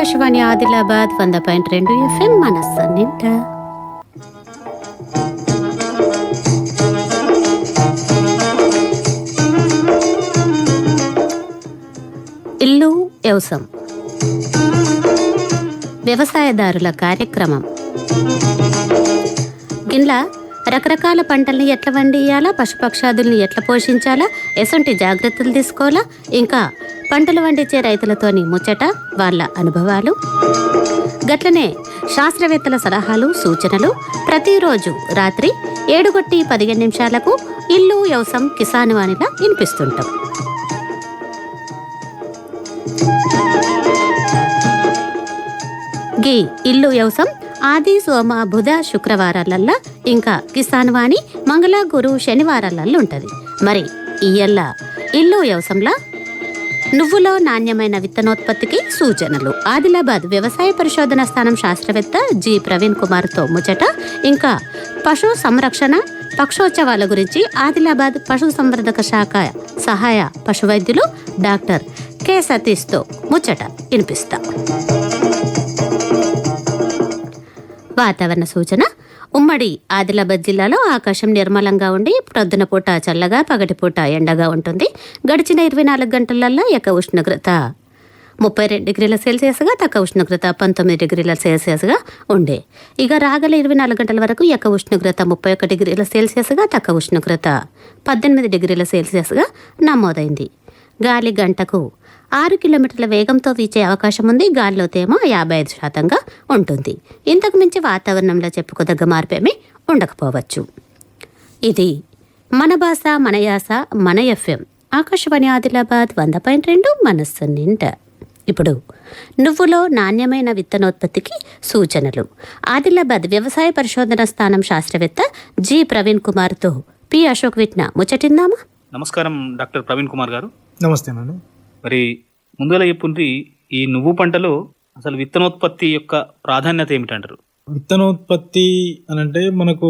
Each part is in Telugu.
ఆకాశవాణి ఆదిలాబాద్ వంద పాయింట్ రెండు ఎఫ్ఎం మనస్సు నింట ఇల్లు వ్యవసాయం వ్యవసాయదారుల కార్యక్రమం. గిన్లా రకరకాల పంటల్ని ఎట్లా వండియాలా పశుపక్షాదుల్ని ఎట్లా పోషించాలా? ఎసంటి జాగ్రత్తలు తీసుకోవాలా? ఇంకా పంటలు వండించే రైతులతోని ముచ్చట వాళ్ళ అనుభవాలు. గట్లనే శాస్త్రవేత్తల సలహాలు సూచనలు ప్రతిరోజు రాత్రి ఏడుగొట్టి పదిహేను నిమిషాలకు ఇల్లు వ్యవసాయం కిసాన్ వాణిలా వినిపిస్తుంటాం. గీ ఇల్లు వ్యవసాయం ఆది సోమ బుధ శుక్రవారాలల్లా ఇంకా కిసాన్ వాణి మంగళ గురు శనివారాలల్లో ఉంటది. మరి ఇయ్యల్ల ఇల్లు వ్యవసంలా? నువ్వులో నాణ్యమైన విత్తనోత్పత్తికి సూచనలు. ఆదిలాబాద్ వ్యవసాయ పరిశోధన స్థానం శాస్త్రవేత్త జి. ప్రవీణ్ కుమార్తో ముచ్చట. ఇంకా పశు సంరక్షణ పక్షోత్సవాల గురించి ఆదిలాబాద్ పశు సంవర్ధక శాఖ సహాయ పశువైద్యులు డాక్టర్ కె. సతీష్తో ముచ్చట వినిపిస్తాం. వాతావరణ సూచన. ఉమ్మడి ఆదిలాబాద్ జిల్లాలో ఆకాశం నిర్మలంగా ఉండి ప్రొద్దున పూట చల్లగా పగటిపూట ఎండగా ఉంటుంది. గడిచిన ఇరవై నాలుగు గంటలల్లో యొక్క ఉష్ణోగ్రత ముప్పై రెండు డిగ్రీల సెల్సియస్గా తక్కువ ఉష్ణోగ్రత పంతొమ్మిది డిగ్రీల సెల్సియస్గా ఉండే. ఇక రాగల ఇరవై నాలుగు గంటల వరకు యొక్క ఉష్ణోగ్రత ముప్పై ఒక డిగ్రీల సెల్సియస్గా తక్కువ ఉష్ణోగ్రత పద్దెనిమిది డిగ్రీల సెల్సియస్గా నమోదైంది. గాలి గంటకు ఆరు కిలోమీటర్ల వేగంతో వీచే అవకాశం ఉంది. గాలిలో తేమ యాభై ఐదు శాతంగా ఉంటుంది. ఇంతకు మించి వాతావరణంలో చెప్పుకోదగ్గ మార్పేమీ ఉండకపోవచ్చు. ఇది మన భాష మన యాస మన ఎఫ్ఎం. ఆకాశవాణి ఆదిలాబాద్ వంద పాయింట్ రెండు మనస్సు నింట ఇప్పుడు నువ్వులో నాణ్యమైన విత్తనోత్పత్తికి సూచనలు. ఆదిలాబాద్ వ్యవసాయ పరిశోధన స్థానం శాస్త్రవేత్త జి. ప్రవీణ్ కుమార్తో పి. అశోక్ విట్న. ముచ్చటిందామా? నమస్కారం డాక్టర్ ప్రవీణ్ కుమార్ గారు. నమస్తేనండి మరి ముందుగా చెప్పుండ్రి ఈ నువ్వు పంటలో అసలు విత్తనోత్పత్తి యొక్క ప్రాధాన్యత ఏమిటంటారు? విత్తనోత్పత్తి అని అంటే మనకు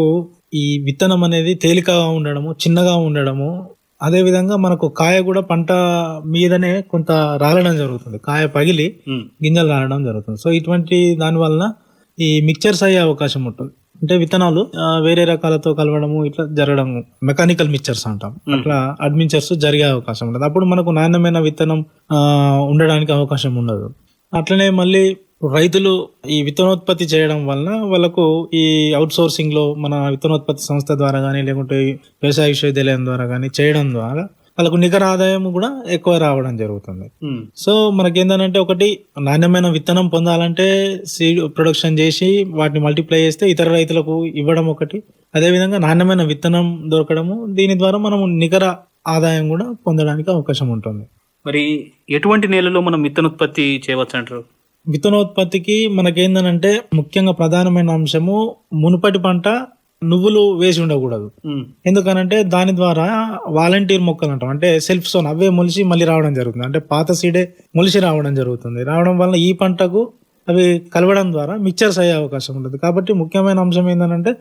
ఈ విత్తనం అనేది తేలికగా ఉండడము చిన్నగా ఉండడము అదే విధంగా మనకు కాయ కూడా పంట మీదనే కొంత రాలడం జరుగుతుంది. కాయ పగిలి గింజలు రాలడం జరుగుతుంది. సో ఇటువంటి దాని వలన ఈ మిక్చర్స్ అయ్యే అవకాశం ఉంటుంది. అంటే విత్తనాలు వేరే రకాలతో కలవడము ఇట్లా జరగడం మెకానికల్ మిక్చర్స్ అంటాం. అట్లా అడ్మిచర్స్ జరిగే అవకాశం ఉంటుంది అప్పుడు మనకు నాణ్యమైన విత్తనం ఆ, ఉండడానికి అవకాశం ఉండదు. అట్లనే మళ్ళీ రైతులు ఈ విత్తనోత్పత్తి చేయడం వలన వాళ్ళకు ఈ అవుట్ సోర్సింగ్లో మన విత్తనోత్పత్తి సంస్థ ద్వారా కానీ లేకుంటే వ్యవసాయ విశ్వవిద్యాలయం ద్వారా కానీ చేయడం ద్వారా వాళ్ళకు నికర ఆదాయం కూడా ఎక్కువ రావడం జరుగుతుంది. సో మనకేంటంటే ఒకటి నాణ్యమైన విత్తనం పొందాలంటే సీడ్ ప్రొడక్షన్ చేసి వాటిని మల్టిప్లై చేస్తే ఇతర రైతులకు ఇవ్వడం ఒకటి. అదేవిధంగా నాణ్యమైన విత్తనం దొరకడము దీని ద్వారా మనం నికర ఆదాయం కూడా పొందడానికి అవకాశం ఉంటుంది. మరి ఎటువంటి నేలలో మనం విత్తనోత్పత్తి చేయవచ్చు అంటారు? విత్తనోత్పత్తికి మనకేందనంటే ముఖ్యంగా ప్రధానమైన అంశము మునుపటి పంట నువ్వులు వేసి ఉండకూడదు. ఎందుకనంటే దాని ద్వారా వాలంటీర్ మొక్కలు అంటాం. అంటే సెల్ఫ్ సోన్ అవే మొలిచి మళ్ళీ రావడం జరుగుతుంది. అంటే పాత సీడే మొలిచి రావడం జరుగుతుంది. రావడం వల్ల ఈ పంటకు అవి కలవడం ద్వారా మిక్చర్స్ అయ్యే అవకాశం ఉంటుంది. కాబట్టి ముఖ్యమైన అంశం ఏంటంటే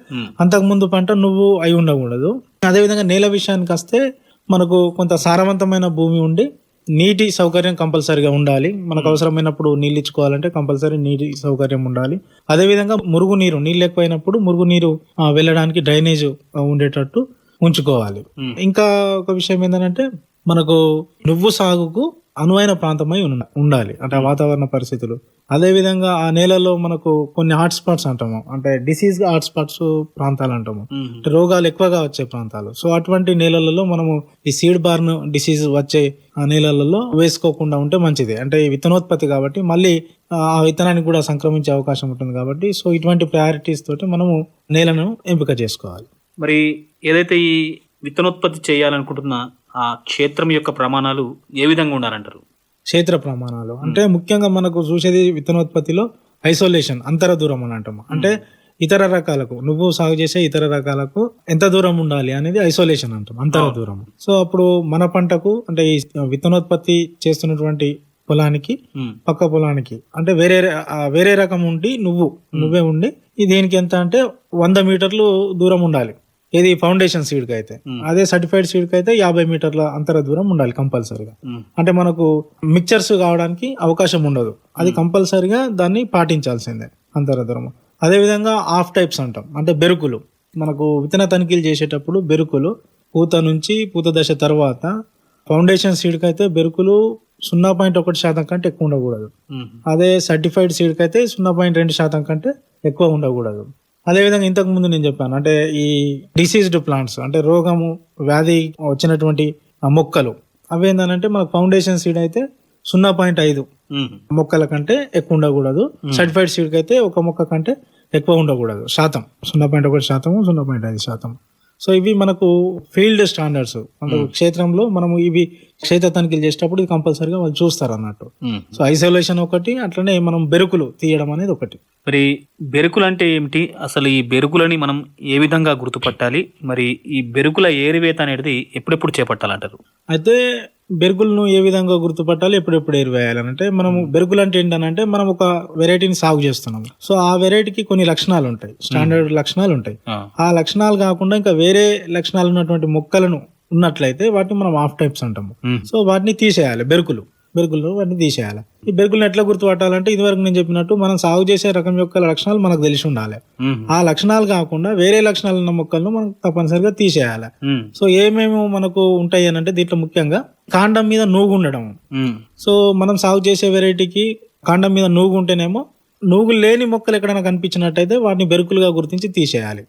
అంతకుముందు పంట నువ్వు అయి ఉండకూడదు. అదేవిధంగా నేల విషయానికి వస్తే మనకు కొంత సారవంతమైన భూమి ఉండి నీటి సౌకర్యం కంపల్సరీగా ఉండాలి. మనకు అవసరమైనప్పుడు నీళ్ళు ఇచ్చుకోవాలంటే కంపల్సరీ నీటి సౌకర్యం ఉండాలి. అదేవిధంగా మురుగునీరు నీళ్ళు ఎక్కువైనప్పుడు మురుగునీరు వెళ్ళడానికి డ్రైనేజ్ ఉండేటట్టు ఉంచుకోవాలి. ఇంకా ఒక విషయం ఏంటంటే మనకు నువ్వు సాగుకు అనువైన ప్రాంతమై ఉన్న- ఉండాలి. అంటే వాతావరణ పరిస్థితులు. అదే విధంగా ఆ నేలలో మనకు కొన్ని హాట్ స్పాట్స్ అంటాము. అంటే డిసీజ్ హాట్ స్పాట్స్ ప్రాంతాలు అంటాము. అంటే రోగాలు ఎక్కువగా వచ్చే ప్రాంతాలు. సో అటువంటి నేలలలో మనము ఈ సీడ్ బార్న్ డిసీజ్ వచ్చే ఆ నేలలలో వేసుకోకుండా ఉంటే మంచిది. అంటే ఈ విత్తనోత్పత్తి కాబట్టి మళ్ళీ ఆ ఆ విత్తనానికి కూడా సంక్రమించే అవకాశం ఉంటుంది కాబట్టి సో ఇటువంటి ప్రయారిటీస్ తోటి మనము నేలను ఎంపిక చేసుకోవాలి. మరి ఏదైతే ఈ విత్తనోత్పత్తి చేయాలనుకుంటున్న ఆ క్షేత్రం యొక్క ప్రమాణాలు ఏ విధంగా ఉండాలంటారు? క్షేత్ర ప్రమాణాలు. అంటే ముఖ్యంగా మనకు చూసేది విత్తనోత్పత్తిలో ఐసోలేషన్ అంతర దూరం అని అంటాము. అంటే ఇతర రకాలకు నువ్వు సాగు చేసే ఇతర రకాలకు ఎంత దూరం ఉండాలి అనేది ఐసోలేషన్ అంటాం అంతర దూరం. సో అప్పుడు మన పంటకు అంటే ఈ విత్తనోత్పత్తి చేస్తున్నటువంటి పొలానికి పక్క పొలానికి అంటే వేరే వేరే రకం ఉండి నువ్వు నువ్వే ఉండి దీనికి ఎంత అంటే వంద మీటర్లు దూరం ఉండాలి. ఇది ఫౌండేషన్ సీడ్కి అయితే అదే సర్టిఫైడ్ సీడ్కి అయితే యాభై మీటర్ల అంతర దూరం ఉండాలి కంపల్సరీగా. అంటే మనకు మిక్చర్స్ కావడానికి అవకాశం ఉండదు. అది కంపల్సరీగా దాన్ని పాటించాల్సిందే అంతర దూరం. అదేవిధంగా ఆఫ్ టైప్స్ అంటాం. అంటే బెరుకులు. మనకు విత్తన తనిఖీలు చేసేటప్పుడు బెరుకులు పూత నుంచి పూత దశ తర్వాత ఫౌండేషన్ సీడ్కి అయితే బెరుకులు సున్నా పాయింట్ ఒకటి శాతం కంటే ఎక్కువ ఉండకూడదు. అదే సర్టిఫైడ్ సీడ్కి అయితే సున్నా పాయింట్ రెండు శాతం కంటే ఎక్కువ ఉండకూడదు. అదేవిధంగా ఇంతకు ముందు నేను చెప్పాను అంటే ఈ డిసీజ్డ్ ప్లాంట్స్ అంటే రోగము వ్యాధి వచ్చినటువంటి మొక్కలు అవి ఏంటంటే మన ఫౌండేషన్ సీడ్ అయితే సున్నా పాయింట్ ఐదు. మొక్కల కంటే ఎక్కువ ఉండకూడదు. సర్టిఫైడ్ సీడ్కి అయితే ఒక మొక్క కంటే ఎక్కువ ఉండకూడదు. శాతం. సున్నా పాయింట్ ఒకటి శాతము సున్నా పాయింట్ ఐదు శాతం సో ఇవి మనకు ఫీల్డ్ స్టాండర్డ్స్ క్షేత్రంలో మనము ఇవి క్షేత్ర తనిఖీలు చేసేటప్పుడు ఇది కంపల్సరీగా వాళ్ళు చూస్తారు అన్నట్టు. సో ఐసోలేషన్ ఒకటి అట్లనే మనం బెరుకులు తీయడం అనేది ఒకటి. మరి బెరుకులు అంటే ఏమిటి? అసలు ఈ బెరుకులని మనం ఏ విధంగా గుర్తుపట్టాలి? మరి ఈ బెరుకుల ఏరివేత అనేది ఎప్పుడెప్పుడు చేపట్టాలంటారు? అయితే బెరుకులను ఏ విధంగా గుర్తుపట్టాలి? ఎప్పుడెప్పుడు ఎరువేయాలి అంటే మనము బెరుకులు అంటే ఏంటంటే మనం ఒక వెరైటీని సాగు చేస్తున్నాం. సో ఆ వెరైటీకి కొన్ని లక్షణాలు ఉంటాయి. స్టాండర్డ్ లక్షణాలు ఉంటాయి. ఆ లక్షణాలు కాకుండా ఇంకా వేరే లక్షణాలు ఉన్నటువంటి మొక్కలను ఉన్నట్లయితే వాటిని మనం ఆఫ్ టైప్స్ అంటాము. సో వాటిని తీసేయాలి బెరుకులు బెరుకులు వాటిని తీసేయాలి ఈ బెరుకులను ఎట్లా గుర్తుపట్టాలంటే ఇదివరకు నేను చెప్పినట్టు మనం సాగు చేసే రకం యొక్క లక్షణాలు మనకు తెలిసి ఉండాలి. ఆ లక్షణాలు కాకుండా వేరే లక్షణాలు ఉన్న మొక్కలను మనం తప్పనిసరిగా తీసేయాలి. సో ఏమేమి మనకు ఉంటాయి అని అంటే దీంట్లో ముఖ్యంగా కాండం మీద నూగు ఉండడం. సో మనం సాగు చేసే వెరైటీకి కాండం మీద నూగు ఉంటేనేమో నూగు లేని మొక్కలు ఎక్కడైనా కనిపించినట్టయితే వాటిని బెరుకులుగా గుర్తించి తీసేయాలి.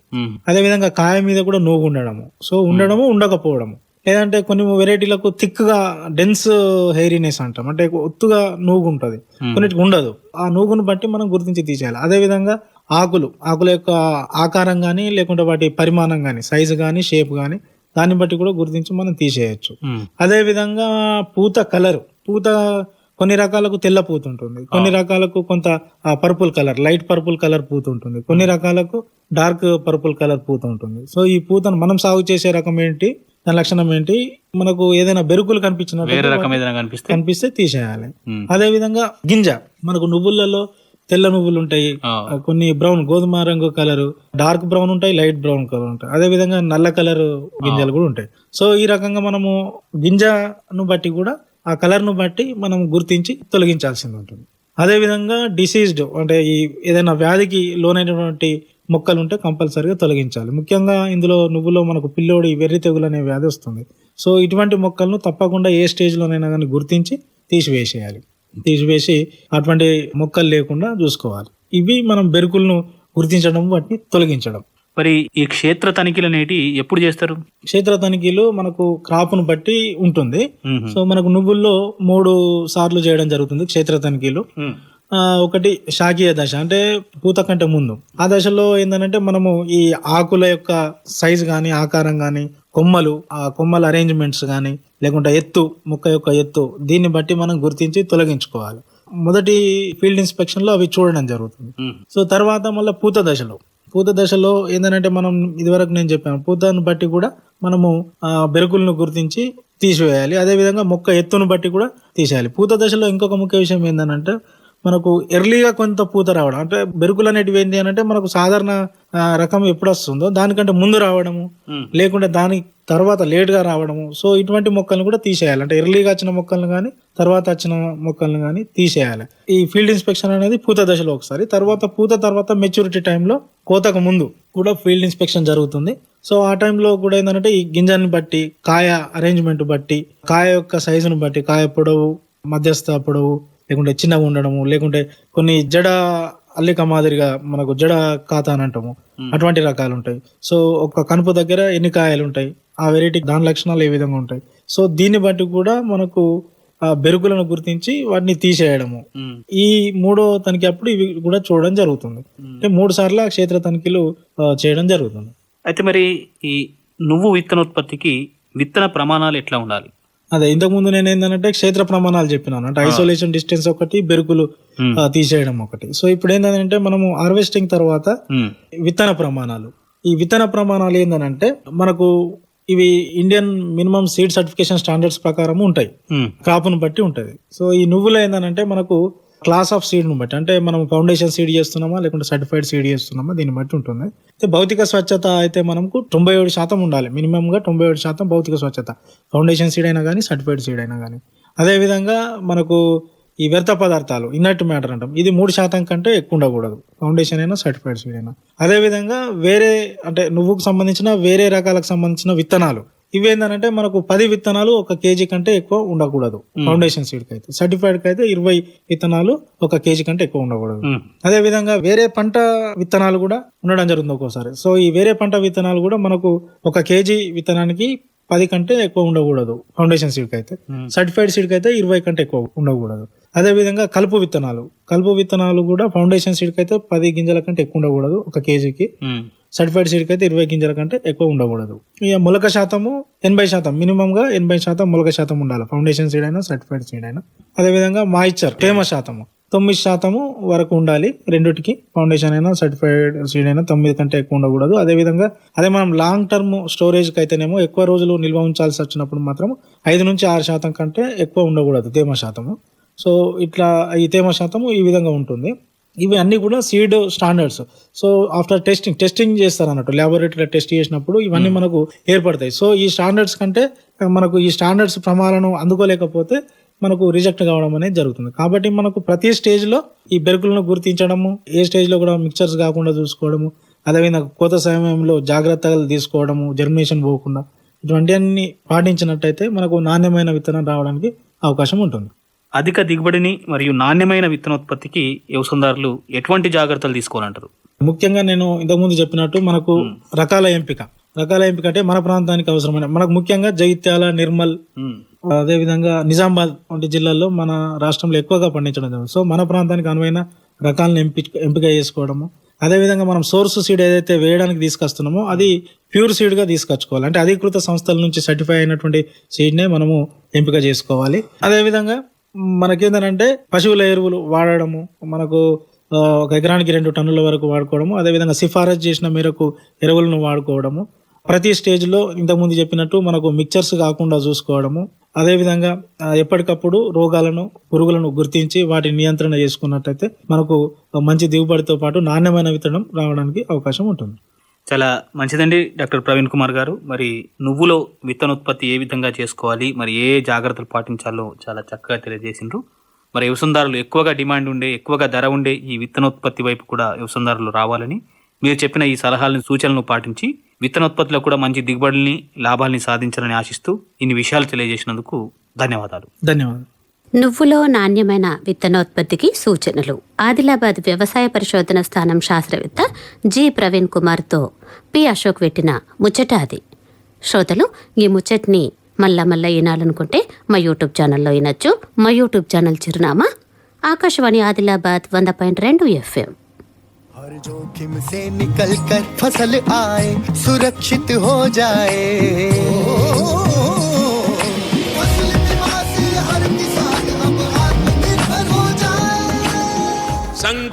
అదేవిధంగా కాయ మీద కూడా నూగు ఉండడము సో ఉండడము ఉండకపోవడము. లేదంటే కొన్ని వెరైటీలకు థిక్గా డెన్స్ హెయిరీనెస్ అంటాం. అంటే ఒత్తుగా నూగు ఉంటుంది కొన్నిటికి ఉండదు. ఆ నూగును బట్టి మనం గుర్తించి తీసేయాలి. అదేవిధంగా ఆకులు. ఆకుల యొక్క ఆకారం కానీ లేకుంటే వాటి పరిమాణం కానీ సైజు కానీ షేప్ కానీ దాన్ని బట్టి కూడా గుర్తించి మనం తీసేయచ్చు. ఉమ్. అదే విధంగా పూత కలర్. పూత కొన్ని రకాలకు తెల్ల పూత ఉంటుంది కొన్ని రకాలకు కొంత purple colour light purple colour పూత ఉంటుంది కొన్ని రకాలకు డార్క్ పర్పుల్ కలర్ పూత ఉంటుంది సో ఈ పూతను మనం సాగు చేసే రకం ఏంటి? దాని లక్షణం ఏంటి? మనకు ఏదైనా బెరుకులు ఏదైనా కనిపిస్తే? తీసేయాలి. అదే విధంగా గింజ. మనకు నువ్వులలో తెల్ల నువ్వులు ఉంటాయి. కొన్ని బ్రౌన్ గోధుమ రంగు కలర్ డార్క్ బ్రౌన్ ఉంటాయి లైట్ బ్రౌన్ కలర్ ఉంటాయి. అదే విధంగా నల్ల కలర్ గింజలు కూడా ఉంటాయి. సో ఈ రకంగా మనము గింజను బట్టి కూడా ఆ కలర్ను బట్టి మనం గుర్తించి తొలగించాల్సింది ఉంటుంది. అదే విధంగా డిసీజ్డ్ అంటే ఈ ఏదైనా వ్యాధికి లోనైనటువంటి మొక్కలు ఉంటే కంపల్సరీగా తొలగించాలి. ముఖ్యంగా ఇందులో నువ్వులో మనకు పిల్లోడి వెర్రి తెగులు అనే వ్యాధి వస్తుంది. సో ఇటువంటి మొక్కలను తప్పకుండా ఏ స్టేజ్లోనైనా కానీ గుర్తించి తీసివేసేయాలి. తీసివేసి అటువంటి మొక్కలు లేకుండా చూసుకోవాలి. ఇవి మనం బెరుకులను గుర్తించడం వాటిని తొలగించడం. మరి ఈ క్షేత్ర తనిఖీలు అనేటి ఎప్పుడు చేస్తారు? క్షేత్ర తనిఖీలు మనకు క్రాప్ను బట్టి ఉంటుంది. సో మనకు నువ్వుల్లో మూడు సార్లు చేయడం జరుగుతుంది క్షేత్ర తనిఖీలు. ఒకటి శాకీయ దశ అంటే పూత కంటే ముందు. ఆ దశలో ఏంటంటే మనము ఈ ఆకుల యొక్క సైజు కానీ ఆకారం కానీ కొమ్మలు ఆ కొమ్మల అరేంజ్మెంట్స్ కానీ లేకుంటే ఎత్తు మొక్క యొక్క ఎత్తు దీన్ని బట్టి మనం గుర్తించి తొలగించుకోవాలి. మొదటి ఫీల్డ్ ఇన్స్పెక్షన్లో అవి చూడడం జరుగుతుంది. సో తర్వాత మళ్ళీ పూత దశలో. పూత దశలో ఏంటంటే మనం ఇదివరకు నేను చెప్పాను పూతను బట్టి కూడా మనము బెరుకులను గుర్తించి తీసివేయాలి. అదేవిధంగా మొక్క ఎత్తును బట్టి కూడా తీసేయాలి. పూత దశలో ఇంకొక ముఖ్య విషయం ఏంటంటే మనకు ఎర్లీగా కొంత పూత రావడం. అంటే బెరుకులు అనేటివి ఏంటి అని అంటే మనకు సాధారణ రకం ఎప్పుడు వస్తుందో దానికంటే ముందు రావడము. లేకుంటే దాని తర్వాత లేట్గా రావడము. సో ఇటువంటి మొక్కలను కూడా తీసేయాలి. అంటే ఎర్లీగా వచ్చిన మొక్కలను కానీ తర్వాత వచ్చిన మొక్కలను కానీ తీసేయాలి. ఈ ఫీల్డ్ ఇన్స్పెక్షన్ అనేది పూత దశలో ఒకసారి. తర్వాత పూత తర్వాత మెచ్యూరిటీ టైంలో కోతకు ముందు కూడా ఫీల్డ్ ఇన్స్పెక్షన్ జరుగుతుంది. సో ఆ టైంలో కూడా ఏంటంటే ఈ గింజని బట్టి కాయ అరేంజ్మెంట్ బట్టి కాయ యొక్క సైజును బట్టి కాయ పొడవు మధ్యస్థ పొడవు లేకుంటే చిన్నగా ఉండడము లేకుంటే కొన్ని జడ అల్లిక మాదిరిగా మనకు జడ ఖాతా అని అంటాము. అటువంటి రకాలు ఉంటాయి. సో ఒక కనుపు దగ్గర ఎన్ని కాయలు ఉంటాయి? ఆ వెరైటీ దాని లక్షణాలు ఏ విధంగా ఉంటాయి? సో దీన్ని బట్టి కూడా మనకు ఆ బెరుకులను గుర్తించి వాటిని తీసేయడము. ఈ మూడో తనిఖీ అప్పుడు ఇవి కూడా చూడడం జరుగుతుంది. అంటే మూడు సార్లు క్షేత్ర తనిఖీలు చేయడం జరుగుతుంది. అయితే మరి ఈ నువ్వు విత్తనోత్పత్తికి విత్తన ప్రమాణాలు ఎట్లా ఉండాలి? అదే ఇంతకు ముందు నేను ఏంటంటే క్షేత్ర ప్రమాణాలు చెప్పినాను. అంటే ఐసోలేషన్ డిస్టెన్స్ ఒకటి బెరుకులు తీసేయడం ఒకటి. సో ఇప్పుడు ఏంటంటే మనము హార్వెస్టింగ్ తర్వాత. విత్తన ప్రమాణాలు. ఈ విత్తన ప్రమాణాలు ఏంటంటే మనకు ఇవి Indian minimum seed certification standards ప్రకారం ఉంటాయి. క్రాప్ను బట్టి ఉంటుంది. సో ఈ నువ్వులో ఏంటంటే మనకు క్లాస్ ఆఫ్ సీడ్ను బట్టి. అంటే మనం ఫౌండేషన్ సీడ్ చేస్తున్నామా లేకుంటే సర్టిఫైడ్ సీడ్ చేస్తున్నామా దీన్ని బట్టి ఉంటుంది. అయితే భౌతిక స్వచ్ఛత అయితే మనకు తొంభై ఏడు శాతం ఉండాలి. మినిమంగా తొంభై ఏడు శాతం భౌతిక స్వచ్ఛత. ఫౌండేషన్ సీడ్ అయినా కానీ సర్టిఫైడ్ సీడ్ అయినా కానీ అదేవిధంగా మనకు ఈ వ్యర్థ పదార్థాలు ఇన్నట్టు మ్యాటర్ అంటాం. ఇది మూడు శాతం కంటే ఎక్కువ ఉండకూడదు. ఫౌండేషన్ అయినా సర్టిఫైడ్ సీడ్ అయినా. అదేవిధంగా వేరే అంటే నువ్వుకు సంబంధించిన వేరే రకాలకు సంబంధించిన విత్తనాలు. ఇవి ఏంటంటే మనకు పది విత్తనాలు ఒక కేజీ కంటే ఎక్కువ ఉండకూడదు. ఫౌండేషన్ సీడ్కి అయితే సర్టిఫైడ్కి అయితే ఇరవై విత్తనాలు ఒక కేజీ కంటే ఎక్కువ ఉండకూడదు. అదే విధంగా వేరే పంట విత్తనాలు కూడా ఉండడం జరుగుతుంది ఒక్కోసారి. సో ఈ వేరే పంట విత్తనాలు కూడా మనకు ఒక కేజీ విత్తనానికి పది కంటే ఎక్కువ ఉండకూడదు ఫౌండేషన్ సీడ్ అయితే. సర్టిఫైడ్ సీడ్ అయితే ఇరవై కంటే ఎక్కువ ఉండకూడదు. అదే విధంగా కలుపు విత్తనాలు. కలుపు విత్తనాలు కూడా ఫౌండేషన్ సీడ్ అయితే పది గింజల కంటే ఎక్కువ ఉండకూడదు ఒక కేజీకి. సర్టిఫైడ్ సీడ్కి అయితే ఇరవై గింజల కంటే ఎక్కువ ఉండకూడదు. ఇక మొలక శాతము ఎనభై శాతం మినిమంగా ఎనభై శాతం మొలక శాతం ఉండాలి. ఫౌండేషన్ సీడ్ అయినా సర్టిఫైడ్ సీడ్ అయినా. అదేవిధంగా మాయిశ్చర్ తేమ శాతము. తొమ్మిది శాతము వరకు ఉండాలి రెండిటికి ఫౌండేషన్ అయినా సర్టిఫైడ్ సీడ్ అయినా తొమ్మిది కంటే ఎక్కువ ఉండకూడదు. అదేవిధంగా అదే మనం లాంగ్ టర్మ్ స్టోరేజ్కి అయితేనేమో ఎక్కువ రోజులు నిల్వ ఉంచాల్సి వచ్చినప్పుడు మాత్రం ఐదు నుంచి ఆరు శాతం కంటే ఎక్కువ ఉండకూడదు తేమ శాతము. సో ఇట్లా ఈ తేమ శాతము ఈ విధంగా ఉంటుంది. ఇవి అన్ని కూడా seed standards. So after testing testing చేస్తారు అన్నట్టు ల్యాబొరేటరీలో టెస్ట్ చేసినప్పుడు ఇవన్నీ మనకు ఏర్పడతాయి. సో ఈ స్టాండర్డ్స్ కంటే మనకు ఈ స్టాండర్డ్స్ ప్రమాణాలను అందుకోలేకపోతే మనకు రిజెక్ట్ కావడం అనేది జరుగుతుంది. కాబట్టి మనకు ప్రతి స్టేజ్లో ఈ బెరుకులను గుర్తించడము ఏ స్టేజ్లో కూడా మిక్చర్స్ కాకుండా చూసుకోవడము అదేవిధంగా కోత సమయంలో జాగ్రత్తలు తీసుకోవడము జర్మినేషన్ పోకుండా ఇటువంటి అన్ని పాటించినట్టయితే మనకు నాణ్యమైన విత్తనం రావడానికి అవకాశం ఉంటుంది. అధిక దిగుబడిని మరియు నాణ్యమైన విత్తనోత్పత్తికి వ్యవసాయదారులు ఎటువంటి జాగ్రత్తలు తీసుకోవాలంటారు? ముఖ్యంగా నేను ఇంతకుముందు చెప్పినట్టు మనకు రకాల ఎంపిక. రకాల ఎంపిక అంటే మన ప్రాంతానికి అవసరమైన మనకు ముఖ్యంగా జగిత్యాల నిర్మల్. అదేవిధంగా నిజామాబాద్ వంటి జిల్లాల్లో మన రాష్ట్రంలో ఎక్కువగా పండించడం జరుగుతుంది. సో మన ప్రాంతానికి అనువైన రకాలను ఎంపిక ఎంపిక చేసుకోవడము. అదేవిధంగా మనం సోర్స్ సీడ్ ఏదైతే వేయడానికి తీసుకొస్తున్నామో అది ప్యూర్ సీడ్గా తీసుకొచ్చుకోవాలి. అంటే అధికృత సంస్థల నుంచి సర్టిఫై అయినటువంటి సీడ్ నే మనము ఎంపిక చేసుకోవాలి. అదేవిధంగా మనకేంటంటే పశువుల ఎరువులు వాడడము మనకు ఒక ఎకరానికి రెండు టన్నుల వరకు వాడుకోవడము అదేవిధంగా సిఫారసు చేసిన మేరకు ఎరువులను వాడుకోవడము. ప్రతి స్టేజ్లో ఇంతకుముందు చెప్పినట్టు మనకు మిక్చర్స్ కాకుండా చూసుకోవడము. అదేవిధంగా ఎప్పటికప్పుడు రోగాలను పురుగులను గుర్తించి వాటి నియంత్రణ చేసుకున్నట్టయితే మనకు మంచి దిగుబడితో పాటు నాణ్యమైన విత్తనం రావడానికి అవకాశం ఉంటుంది. చాలా మంచిదండి డాక్టర్ ప్రవీణ్ కుమార్ గారు. మరి నువ్వులో విత్తనోత్పత్తి ఏ విధంగా చేసుకోవాలి? మరి ఏ జాగ్రత్తలు పాటించాలో చాలా చక్కగా తెలియజేసిండ్రు. మరి వ్యవసాయదారులు ఎక్కువగా డిమాండ్ ఉండే ఎక్కువగా ధర ఉండే ఈ విత్తనోత్పత్తి వైపు కూడా వ్యవసాయదారులు రావాలని మీరు చెప్పిన ఈ సలహాలను సూచనలను పాటించి విత్తనోత్పత్తిలో కూడా మంచి దిగుబడిని లాభాల్ని సాధించాలని ఆశిస్తూ ఇన్ని విషయాలు తెలియజేసినందుకు ధన్యవాదాలు. ధన్యవాదాలు. నువ్వులో నాణ్యమైన విత్తనోత్పత్తికి సూచనలు ఆదిలాబాద్ వ్యవసాయ పరిశోధన స్థానం శాస్త్రవేత్త జి ప్రవీణ్ కుమార్తో పి అశోక్ పెట్టిన ముచ్చట అది శ్రోతలు ఈ ముచ్చట్ని మళ్ళా మళ్ళా వినాలనుకుంటే మా యూట్యూబ్ ఛానల్లో వినొచ్చు మా యూట్యూబ్ ఛానల్ చిరునామా ఆకాశవాణి ఆదిలాబాద్ వంద పాయింట్ రెండు ఎఫ్ఎం हर जोखिम से निकल कर फसल आए सुरक्षित हो जाए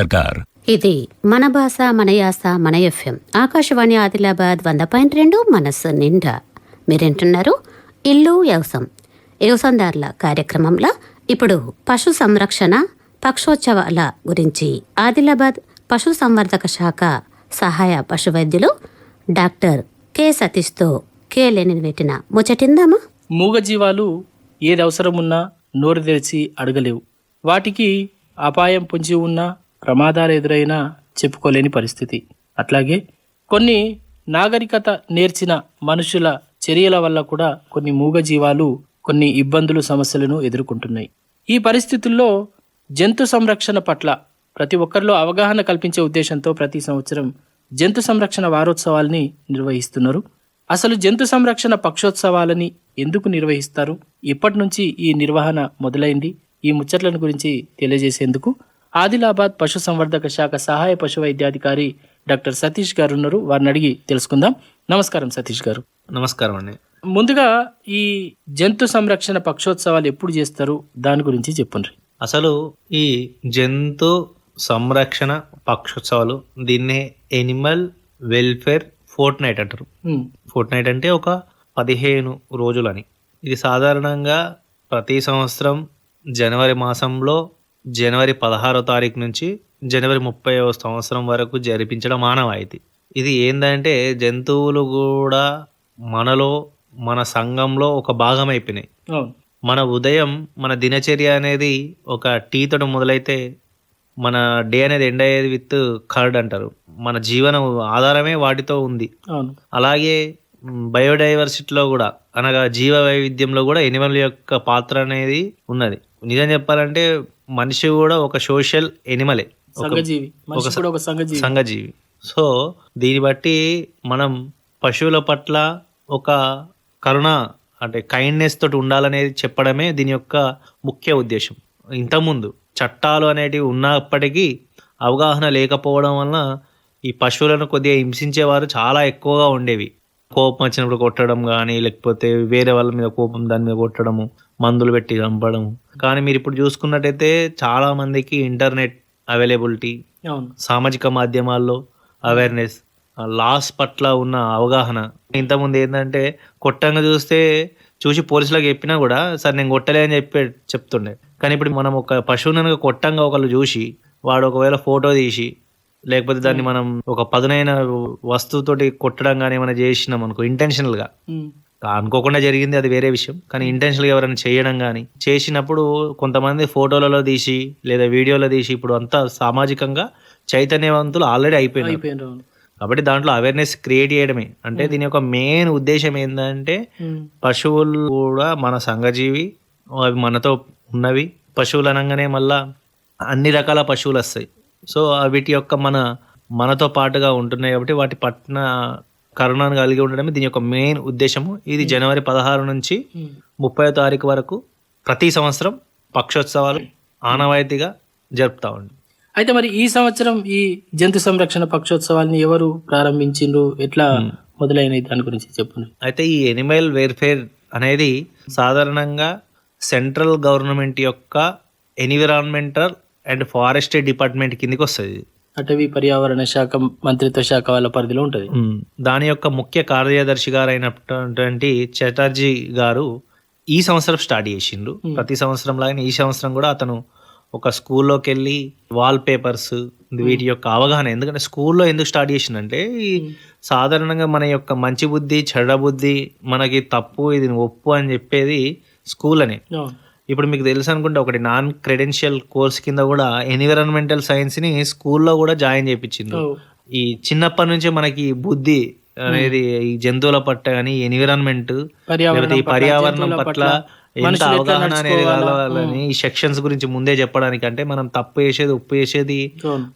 సర్కార్. ఇది మన భాష మన యాస మన ఎఫ్ఎం. ఆకాశవాణి ఆదిలాబాద్ వంద పాయింట్ రెండు మనస్సు నిండా. మీరేంటున్నారు? ఇల్లు వ్యవసాయం వ్యవసాయదారుల కార్యక్రమంలో ఇప్పుడు పశు సంరక్షణ పక్షోత్సవాల గురించి ఆదిలాబాద్ పశు సంవర్ధక శాఖ సహాయ పశు వైద్యులు డాక్టర్ కె సతీష్తో కే లేని పెట్టిన ముచ్చటిందామా? మూగజీవాలు ఏది అవసరమున్నా నోరు తెరిచి అడగలేవు. వాటికి అపాయం పొంచి ఉన్నా ప్రమాదాలు ఎదురైనా చెప్పుకోలేని పరిస్థితి. అట్లాగే కొన్ని నాగరికత నేర్చిన మనుషుల చర్యల వల్ల కూడా కొన్ని మూగజీవాలు కొన్ని ఇబ్బందులు సమస్యలను ఎదుర్కొంటున్నాయి. ఈ పరిస్థితుల్లో జంతు సంరక్షణ పట్ల ప్రతి ఒక్కరిలో అవగాహన కల్పించే ఉద్దేశంతో ప్రతి సంవత్సరం జంతు సంరక్షణ వారోత్సవాల్ని నిర్వహిస్తున్నారు. అసలు జంతు సంరక్షణ పక్షోత్సవాలని ఎందుకు నిర్వహిస్తారు? ఇప్పటి నుంచి ఈ నిర్వహణ మొదలైంది. ఈ ముచ్చట్లను గురించి తెలియజేసేందుకు ఆదిలాబాద్ పశు సంవర్ధక శాఖ సహాయ పశు వైద్యాధికారి డాక్టర్ సతీష్ గారు ఉన్నారు. వారిని అడిగి తెలుసుకుందాం. నమస్కారం సతీష్ గారు. నమస్కారం అండి. ముందుగా ఈ జంతు సంరక్షణ పక్షోత్సవాలు ఎప్పుడు చేస్తారు? దాని గురించి చెప్పండి. అసలు ఈ జంతు సంరక్షణ పక్షోత్సవాలు దీన్నే ఎనిమల్ వెల్ఫేర్ ఫోర్ట్ నైట్ అంటారు. ఫోర్ట్ నైట్ అంటే ఒక పదిహేను రోజులని. ఇది సాధారణంగా ప్రతి సంవత్సరం జనవరి మాసంలో జనవరి పదహారో తారీఖు నుంచి జనవరి ముప్పై సంవత్సరం వరకు జరిపించడం ఆనవాయితీ ఇది ఏంటంటే జంతువులు కూడా మనలో మన సంఘంలో ఒక భాగం అయిపోయినాయి మన ఉదయం మన దినచర్య అనేది ఒక టీ తోటి మొదలైతే మన డే అనేది ఎండ్ అయ్యేది విత్ కర్డ్ అంటారు. మన జీవనం ఆధారమే వాటితో ఉంది. అలాగే బయోడైవర్సిటీలో కూడా అనగా జీవ వైవిధ్యంలో కూడా ఎనిమల్ యొక్క పాత్ర అనేది ఉన్నది. నిజం చెప్పాలంటే మనిషి కూడా ఒక సోషల్ ఎనిమలే. ఒక సంఘజీవి. సంఘజీవి. సో దీన్ని బట్టి మనం పశువుల పట్ల ఒక కరుణ అంటే కైండ్నెస్ తోటి ఉండాలనేది చెప్పడమే దీని యొక్క ముఖ్య ఉద్దేశం. ఇంతకుముందు చట్టాలు అనేటివి ఉన్నప్పటికీ అవగాహన లేకపోవడం వలన ఈ పశువులను కొద్దిగా హింసించేవారు చాలా ఎక్కువగా ఉండేవి. కోపం వచ్చినప్పుడు కొట్టడం కానీ లేకపోతే వేరే వాళ్ళ మీద కోపం దాని మీద కొట్టడము. మందులు పెట్టి చంపడము కానీ మీరు ఇప్పుడు చూసుకున్నట్టయితే చాలా మందికి ఇంటర్నెట్ అవైలబిలిటీ సామాజిక మాధ్యమాల్లో అవేర్నెస్ లాస్ పట్ల ఉన్న అవగాహన. ఇంతకుముందు ఏంటంటే కొట్టంగా చూస్తే చూసి పోలీసులకు చెప్పినా కూడా సార్ నేను కొట్టలే అని చెప్పి చెప్తుండే. కానీ ఇప్పుడు మనం ఒక పశువుని కొట్టంగా ఒకళ్ళు చూసి వాడు ఒకవేళ ఫోటో తీసి లేకపోతే దాన్ని మనం ఒక పదునైన వస్తువుతోటి కొట్టడం కానీ ఏమైనా చేసినాం అనుకో ఇంటెన్షనల్గా. అనుకోకుండా జరిగింది అది వేరే విషయం. కానీ ఇంటెన్షనల్గా ఎవరైనా చేయడం కానీ చేసినప్పుడు కొంతమంది ఫోటోలలో తీసి లేదా వీడియోలో తీసి ఇప్పుడు అంతా సామాజికంగా చైతన్యవంతులు ఆల్రెడీ అయిపోయినారు. కాబట్టి దాంట్లో అవేర్నెస్ క్రియేట్ చేయడమే. అంటే దీని యొక్క మెయిన్ ఉద్దేశం ఏంటంటే ఉమ్. పశువులు కూడా మన సంఘజీవి అవి మనతో ఉన్నవి. పశువులు అనగానే మళ్ళా అన్ని రకాల పశువులు వస్తాయి. సో వీటి యొక్క మన మనతో పాటుగా ఉంటున్నాయి కాబట్టి వాటి పట్ల కరుణను కలిగి ఉండడమే దీని యొక్క మెయిన్ ఉద్దేశము. ఇది జనవరి పదహారు నుంచి ఉమ్. ముప్పై తారీఖు వరకు ప్రతి సంవత్సరం పక్షోత్సవాలు ఆనవాయితీగా జరుపుతా ఉంది అయితే మరి ఈ సంవత్సరం ఈ జంతు సంరక్షణ పక్షోత్సవాల్ని ఎవరు ప్రారంభించిండ్రు? ఎట్లా మొదలైనవి దాని గురించి చెప్పండి. అయితే ఈ ఎనిమల్ వెల్ఫేర్ అనేది సాధారణంగా సెంట్రల్ గవర్నమెంట్ యొక్క ఎన్విరాన్మెంటల్ అండ్ ఫారెస్ట్ డిపార్ట్మెంట్ కిందకి వస్తుంది. అటవీ పర్యావరణ శాఖ మంత్రిత్వ శాఖ వాళ్ళ పరిధిలో ఉంటది. దాని యొక్క ముఖ్య కార్యదర్శి గారు అయినటువంటి చటర్జీ గారు ఈ సంవత్సరం స్టార్ట్ చేసిండ్రు. ప్రతి సంవత్సరం లాగానే ఈ సంవత్సరం కూడా అతను ఒక స్కూల్లోకి వెళ్ళి వాల్ పేపర్స్ వీటి యొక్క అవగాహన ఎందుకంటే స్కూల్లో ఎందుకు స్టార్ట్ చేసిందంటే ఈ సాధారణంగా మన యొక్క మంచి బుద్ధి చెడ్డ బుద్ధి మనకి తప్పు ఇది ఒప్పు అని చెప్పేది స్కూల్ అనే. ఇప్పుడు మీకు తెలుసు అనుకుంటే ఒకటి నాన్ క్రెడెన్షియల్ కోర్స్ కింద కూడా ఎన్విరాన్మెంటల్ సైన్స్ని స్కూల్లో కూడా జాయిన్ చేయించింది. ఈ చిన్నప్పటి నుంచే మనకి బుద్ధి అనేది ఈ జంతువుల పట్ల కానీ ఎన్విరాన్మెంట్ లేకపోతే ఈ పర్యావరణం పట్ల ఎంత అవగాహన అనేది? కావాలని ఈ సెక్షన్స్ గురించి ముందే చెప్పడానికి అంటే మనం తప్పు చేసేది ఉప్పు చేసేది.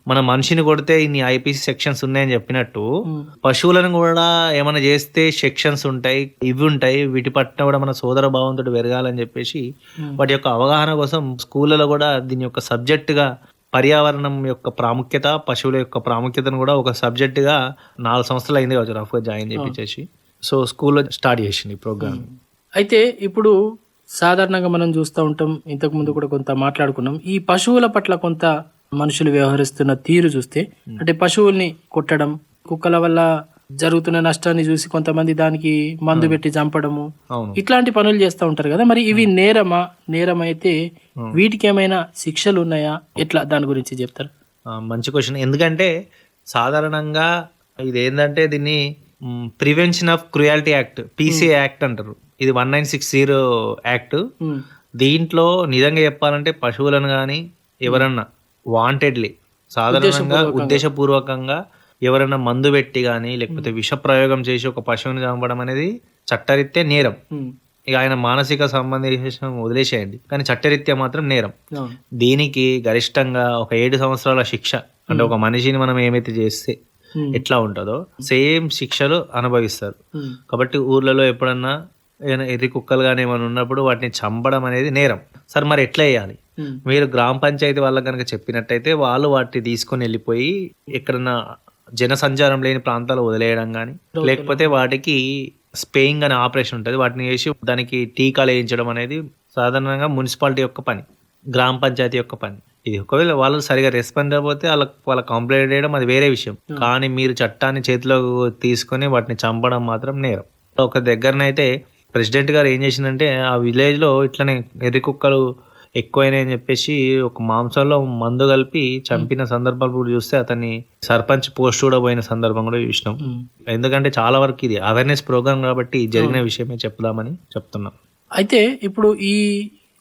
మన మనిషిని కొడితే ఇన్ని ఐపీసీ సెక్షన్స్ ఉన్నాయని చెప్పినట్టు. పశువులను కూడా ఏమైనా చేస్తే సెక్షన్స్ ఉంటాయి ఇవి ఉంటాయి వీటి పట్ల కూడా మన సోదర భావంతో పెరగాలని చెప్పేసి వాటి యొక్క అవగాహన కోసం స్కూళ్ళలో కూడా దీని యొక్క సబ్జెక్టుగా పర్యావరణం యొక్క ప్రాముఖ్యత పశువుల యొక్క ప్రాముఖ్యతను కూడా ఒక సబ్జెక్టుగా నాలుగు సంవత్సరాలు అయింది కావచ్చు రఫ్గా జాయిన్ చేపించేసి సో స్కూల్లో స్టార్ట్ చేసింది ఈ ప్రోగ్రామ్ అయితే ఇప్పుడు సాధారణంగా మనం చూస్తూ ఉంటాం ఇంతకు ముందు కూడా కొంత మాట్లాడుకున్నాం. ఈ పశువుల పట్ల కొంత మనుషులు వ్యవహరిస్తున్న తీరు చూస్తే అంటే పశువుల్ని కొట్టడం కుక్కల వల్ల జరుగుతున్న నష్టాన్ని చూసి కొంతమంది దానికి మందు పెట్టి చంపడము ఇట్లాంటి పనులు చేస్తూ ఉంటారు కదా. మరి ఇవి నేరమా? నేరం అయితే వీటికి ఏమైనా శిక్షలు ఉన్నాయా? ఎట్లా దాని గురించి చెప్తారు? మంచి క్వశ్చన్ ఎందుకంటే సాధారణంగా ఇది ఏంటంటే దీన్ని prevention of cruelty act PC act అంటారు. ఇది one nine six zero act. దీంట్లో నిజంగా చెప్పాలంటే పశువులను కానీ ఎవరన్నా వాంటెడ్లీ సాధారణంగా ఉద్దేశపూర్వకంగా ఎవరైనా మందు పెట్టి కానీ లేకపోతే విష ప్రయోగం చేసి ఒక పశువుని చంపడం అనేది చట్టరీత్యా నేరం. ఇక ఆయన మానసిక సంబంధించిన వదిలేసేయండి కానీ చట్టరీత్యా మాత్రం నేరం. దీనికి గరిష్టంగా ఒక ఏడు సంవత్సరాల శిక్ష అంటే ఒక మనిషిని మనం ఏమైతే చేస్తే. ఎట్లా ఉంటుందో సేమ్ శిక్షలు అనుభవిస్తారు. కాబట్టి ఊర్లలో ఎప్పుడన్నా ఏదైనా ఎర్రి కుక్కలు కానీ ఏమైనా ఉన్నప్పుడు వాటిని చంపడం అనేది నేరం. సార్ మరి ఎట్లా వేయాలి. మీరు గ్రామ పంచాయతీ వాళ్ళకి కనుక చెప్పినట్టయితే వాళ్ళు వాటిని తీసుకొని వెళ్ళిపోయి ఎక్కడన్నా జన సంచారం లేని ప్రాంతాలు వదిలేయడం కానీ లేకపోతే వాటికి స్పేయింగ్ అనే ఆపరేషన్ ఉంటుంది. వాటిని వేసి దానికి టీకాలు వేయించడం అనేది సాధారణంగా మున్సిపాలిటీ యొక్క పని గ్రామ పంచాయతీ యొక్క పని. ఇది ఒకవేళ వాళ్ళు సరిగా రెస్పాండ్ అయిపోతే వాళ్ళ వాళ్ళ కంప్లైంట్ చేయడం అది వేరే విషయం. కానీ మీరు చట్టాన్ని చేతిలో తీసుకొని వాటిని చంపడం మాత్రం నేరం. ఒక దగ్గరనైతే ప్రెసిడెంట్ గారు ఏం చేసిందంటే ఆ విలేజ్లో ఇట్లనే ఎర్రి కుక్కలు ఎక్కువైనాయని చెప్పేసి ఒక మాంసంలో మందు కలిపి చంపిన సందర్భాలు కూడా చూస్తే అతన్ని సర్పంచ్ పోస్ట్ కూడా పోయిన సందర్భం కూడా చూసినాం. ఎందుకంటే చాలా వరకు ఇది అవేర్నెస్ ప్రోగ్రామ్ కాబట్టి జరిగిన విషయమే చెప్దామని చెప్తున్నాం. అయితే ఇప్పుడు ఈ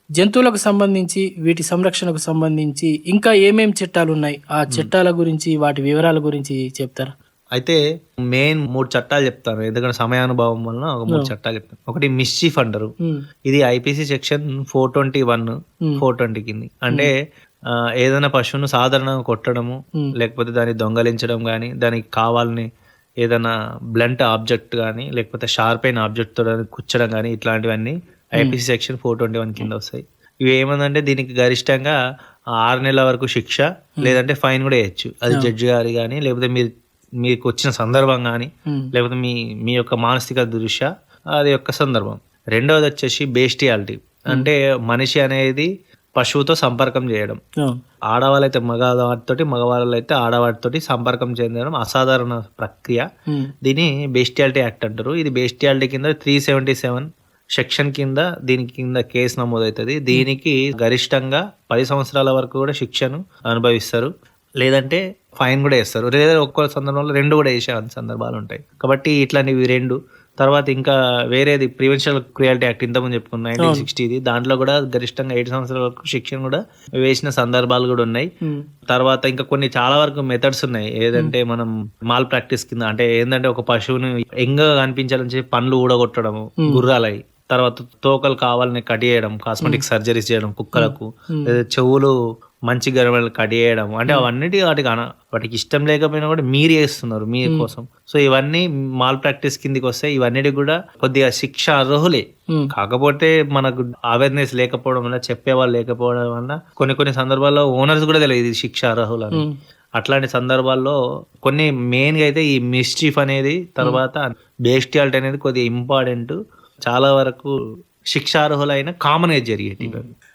జంతువులకు సంబంధించి వీటి సంరక్షణకు సంబంధించి ఇంకా ఏమేం చట్టాలు ఉన్నాయి? ఆ చట్టాల గురించి వాటి వివరాల గురించి చెప్తారా? అయితే మెయిన్ మూడు చట్టాలు చెప్తాను. ఎందుకంటే సమయానుభవం వలన ఒక మూడు చట్టాలు చెప్తాను. ఒకటి మిస్చీఫ్ అంటారు. ఉమ్, ఇది IPC section four twenty one Hmm. Four twenty కింది. అంటే ఆ, ఏదైనా పశువును సాధారణంగా కొట్టడము Hmm. లేకపోతే దాన్ని దొంగలించడం కానీ దానికి కావాలని ఏదైనా బ్లంట్ ఆబ్జెక్ట్ కానీ లేకపోతే షార్ప్ అయిన ఆబ్జెక్ట్తో కుచ్చడం కానీ ఇట్లాంటివన్నీ IPC section four twenty one కింద వస్తాయి. ఇవి ఏమందంటే దీనికి గరిష్టంగా ఆరు నెలల వరకు శిక్ష లేదంటే ఫైన్ కూడా వేయచ్చు. అది జడ్జి గారి కానీ లేకపోతే మీరు మీకు వచ్చిన సందర్భం కానీ లేకపోతే మీ మీ యొక్క మానసిక దృష్ట్యా అది యొక్క సందర్భం. రెండవది వచ్చేసి బేస్టియాలిటీ. అంటే మనిషి అనేది పశువుతో సంపర్కం చేయడం. ఆడవాళ్ళైతే మగవారితోటి మగవాళ్ళైతే ఆడవారితోటి సంపర్కం చెందడం అసాధారణ ప్రక్రియ. దీన్ని బేస్టియాలిటీ యాక్ట్ అంటారు. ఇది బేస్టియాలిటీ కింద త్రీ సెవెంటీ సెవెన్ సెక్షన్ కింద దీని కింద కేసు నమోదవుతుంది. దీనికి గరిష్టంగా పది సంవత్సరాల వరకు కూడా శిక్షను అనుభవిస్తారు. లేదంటే ఫైన్ కూడా వేస్తారు. లేదా ఒక్కో సందర్భంలో రెండు కూడా వేసే సందర్భాలు ఉంటాయి. కాబట్టి ఇట్లాంటివి రెండు. తర్వాత ఇంకా వేరేది ప్రివెన్షన్ క్రియాలిటీ యాక్ట్ ఇంతకుముందు చెప్పుకున్నాం నైన్టీన్ సిక్స్టీది దాంట్లో కూడా గరిష్టంగా ఏడు సంవత్సరాల వరకు శిక్షణ కూడా వేసిన సందర్భాలు కూడా ఉన్నాయి. తర్వాత ఇంకా కొన్ని చాలా వరకు మెథడ్స్ ఉన్నాయి. ఏదంటే మనం మాల్ ప్రాక్టీస్ కింద అంటే ఏంటంటే ఒక పశువుని ఎంగా కనిపించాలని చెప్పి పండ్లు ఊడగొట్టడము గుర్రాలై తర్వాత తోకలు కావాలని కట్ చేయడం కాస్మెటిక్ సర్జరీస్ చేయడం కుక్కలకు. లేదా చెవులు మంచి గర్వాలు కట్ చేయడం. అంటే అవన్నిటి వాటికి అన- వాటికి ఇష్టం లేకపోయినా కూడా మీరు చేస్తున్నారు మీ కోసం. సో ఇవన్నీ మాల్ ప్రాక్టీస్ కిందికి వస్తే ఇవన్నిటి కూడా కొద్దిగా శిక్ష అర్హులే. ఉమ్, కాకపోతే మనకు అవేర్నెస్ లేకపోవడం వల్ల చెప్పేవాళ్ళు లేకపోవడం వల్ల కొన్ని కొన్ని సందర్భాల్లో ఓనర్స్ కూడా తెలియదు ఇది శిక్ష అర్హులని ఉమ్, అట్లాంటి సందర్భాల్లో కొన్ని మెయిన్గా అయితే ఈ మిస్చీఫ్ అనేది తర్వాత బేస్టియాలిటీ అనేది కొద్దిగా ఇంపార్టెంట్ చాలా వరకు శిక్షార్హులైన కామన్గా జరిగేటి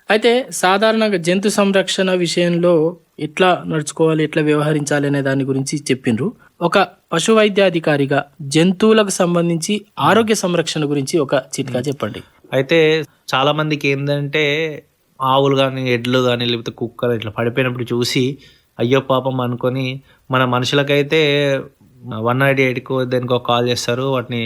అయితే సాధారణంగా జంతు సంరక్షణ విషయంలో ఎట్లా నడుచుకోవాలి ఎట్లా వ్యవహరించాలి అనే దాని గురించి చెప్పిండ్రు. ఒక పశు వైద్యాధికారిగా జంతువులకు సంబంధించి ఆరోగ్య సంరక్షణ గురించి ఒక చిట్కా చెప్పండి. అయితే చాలా మందికి ఏంటంటే ఆవులు కానీ ఎడ్లు కానీ లేకపోతే కుక్కలు ఇట్లా పడిపోయినప్పుడు చూసి అయ్యో పాపం అనుకొని మన మనుషులకైతే వన్ నాట్ ఎయిట్కో దేనికో కాల్ చేస్తారు. వాటిని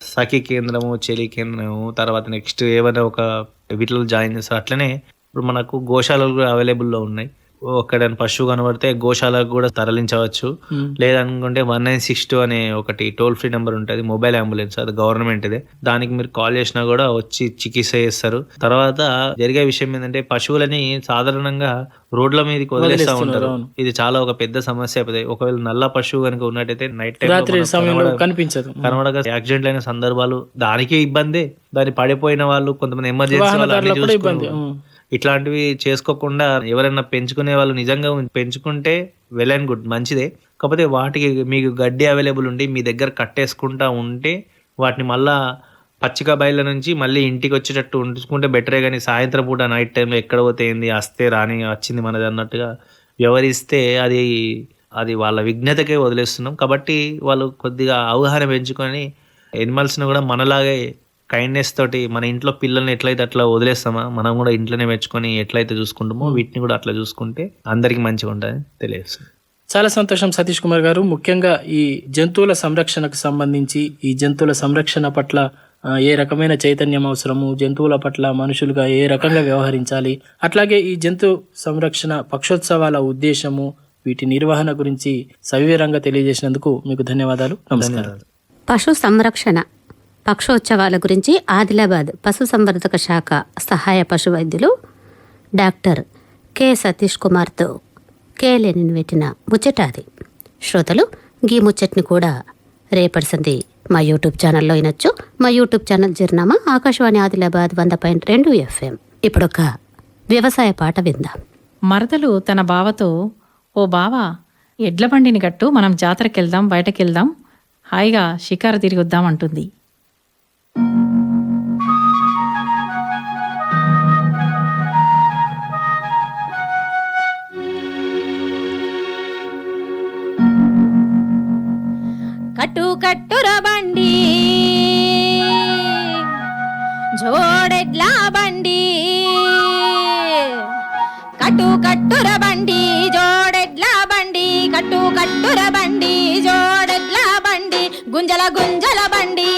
సఖీ కేంద్రము చెలి కేంద్రము తర్వాత నెక్స్ట్ ఏమైనా ఒక వీటిలో జాయిన్ చేస్తారు అట్లనే ఇప్పుడు మనకు గోశాలలు కూడా అవైలబుల్లో ఉన్నాయి. ఒక్కడైనా పశువు కనబడితే గోశాలకు కూడా తరలించవచ్చు. లేదనుకుంటే వన్ నైన్ సిక్స్ టూ అనే ఒకటి టోల్ ఫ్రీ నెంబర్ ఉంటుంది మొబైల్ అంబులెన్స్ అది గవర్నమెంట్దే. దానికి మీరు కాల్ చేసినా కూడా వచ్చి చికిత్స చేస్తారు. తర్వాత జరిగే విషయం ఏంటంటే పశువులని సాధారణంగా రోడ్ల మీదకి వదిలేస్తూ ఉంటారు. ఇది చాలా ఒక పెద్ద సమస్య. అయిపోతుంది ఒకవేళ నల్ల పశువు కనుక ఉన్నట్టయితే నైట్ టైం కనిపించదు. కనబడక యాక్సిడెంట్ అయిన సందర్భాలు దానికి ఇబ్బందే. దాని పడిపోయిన వాళ్ళు కొంతమంది ఎమర్జెన్సీ వాళ్ళు ఇట్లాంటివి చేసుకోకుండా ఎవరైనా పెంచుకునే వాళ్ళు నిజంగా పెంచుకుంటే వెల్ అండ్ గుడ్ మంచిదే. కాకపోతే వాటికి మీకు గడ్డి అవైలబుల్ ఉండి మీ దగ్గర కట్టేసుకుంటా ఉంటే వాటిని మళ్ళా పచ్చిక బయళ్ళ నుంచి మళ్ళీ ఇంటికి వచ్చేటట్టు ఉంచుకుంటే బెటరే కానీ సాయంత్రం పూట నైట్ టైంలో ఎక్కడ పోతే ఏంది వస్తే రాని వచ్చింది మనది అన్నట్టుగా వ్యవహరిస్తే అది అది వాళ్ళ విఘ్నతకే వదిలేస్తున్నాం. కాబట్టి వాళ్ళు కొద్దిగా అవగాహన పెంచుకొని ఎనిమల్స్ని కూడా మనలాగే కైండ్నెస్ తోటి మన ఇంట్లో పిల్లల్ని ఎట్లయితే అట్లా వదిలేస్తామా మనం కూడా ఇంట్లోనే మెచ్చుకొని ఎట్లయితే చూసుకుంటామో వీటిని కూడా అట్లా చూసుకుంటే అందరికి మంచిగా ఉంటుంది తెలియస్తుంది చాలా సంతోషం సతీష్ కుమార్ గారు. ముఖ్యంగా ఈ జంతువుల సంరక్షణకు సంబంధించి ఈ జంతువుల సంరక్షణ పట్ల ఏ రకమైన చైతన్యం అవసరము జంతువుల పట్ల మనుషులుగా ఏ రకంగా వ్యవహరించాలి అట్లాగే ఈ జంతు సంరక్షణ పక్షోత్సవాల ఉద్దేశము వీటి నిర్వహణ గురించి సవివరంగా తెలియజేసినందుకు మీకు ధన్యవాదాలు. నమస్కారం. పశు సంరక్షణ. పక్షోత్సవాల గురించి ఆదిలాబాద్ పశుసంవర్ధక శాఖ సహాయ పశు వైద్యులు డాక్టర్ కె సతీష్ కుమార్తో కేలేని పెట్టిన ముచ్చటాది. శ్రోతలు గీ ముచ్చట్ని కూడా రేపటి సంది మా యూట్యూబ్ ఛానల్లో వినొచ్చు. మా యూట్యూబ్ ఛానల్ చిరునామా ఆకాశవాణి ఆదిలాబాద్ వంద పాయింట్ రెండు ఎఫ్ఎం. ఇప్పుడొక వ్యవసాయ పాట విందాం. మరదలు తన బావతో ఓ బావ ఎడ్ల బండిని కట్టు మనం జాతరకెళ్దాం బయటకెళ్దాం. హాయిగా షికారు తిరిగి వద్దాం అంటుంది. కట్టు కట్టుర బండి జోడెడ్ల బండి కట్టు కట్టుర బండి జోడెడ్ల బండి కట్టు కట్టుర బండి జోడెడ్ల బండి గుంజల గుంజల బండి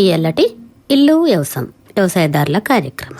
ఈ ఎల్లటి ఇల్లు వ్యవసాయం వ్యవసాయదారుల కార్యక్రమం.